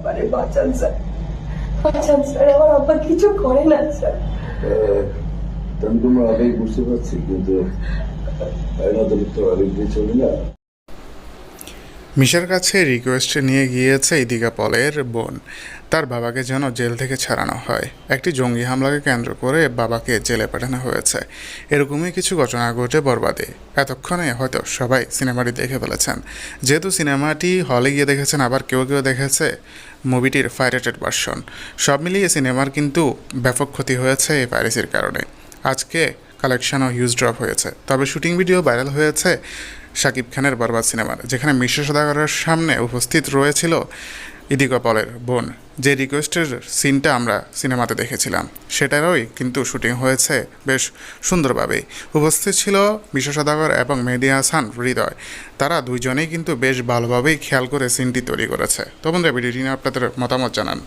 আব্বারে বাঁচান স্যার। বাঁচান স্যার আমার আব্বা কিছু করে না স্যার। আমি তোমরা আগেই বুঝতে পারছি কিন্তু আইন আদালত তো আগে দিয়ে চলে না? মিশার কাছে রিকোয়েস্ট নিয়ে গিয়েছে ইদিকা পলের বোন। তার বাবাকে যেন জেল থেকে ছাড়ানো হয়। একটি জঙ্গি হামলাকে কেন্দ্র করে বাবাকে জেলে পাঠানো হয়েছে। এরকমই কিছু ঘটনা ঘটে বরবাদে। এতক্ষণে হয়তো সবাই সিনেমাটি দেখে ফেলেছেন। যেহেতু সিনেমাটি হলে গিয়ে দেখেছেন, আবার কেউ কেউ দেখেছে মুভিটির ফাইরেটেড ভার্সন সব মিলিয়ে সিনেমার কিন্তু ব্যাপক ক্ষতি হয়েছে এই ভাইরাসের কারণে। আজকে কালেকশনও হিউজ ড্রপ হয়েছে। তবে শুটিং ভিডিও ভাইরাল হয়েছে। শাকিব খানের বরবাদ সিনেমার, যেখানে মিশ্র সদাগরের সামনে উপস্থিত রয়েছিল ইদিকা পলের বোন। যে রিকোয়েস্টের সিনটা আমরা সিনেমাতে দেখেছিলাম, সেটারই কিন্তু শুটিং হয়েছে বেশ সুন্দরভাবেই উপস্থিত ছিল বিশ্ব সদাগর এবং মেহেদি হাসান, হৃদয়। তারা দুইজনেই কিন্তু বেশ ভালোভাবেই খেয়াল করে সিনটি তৈরি করেছে। তো বন্ধুরা, ভিডিওটি নিয়ে আপনাদের মতামত জানান।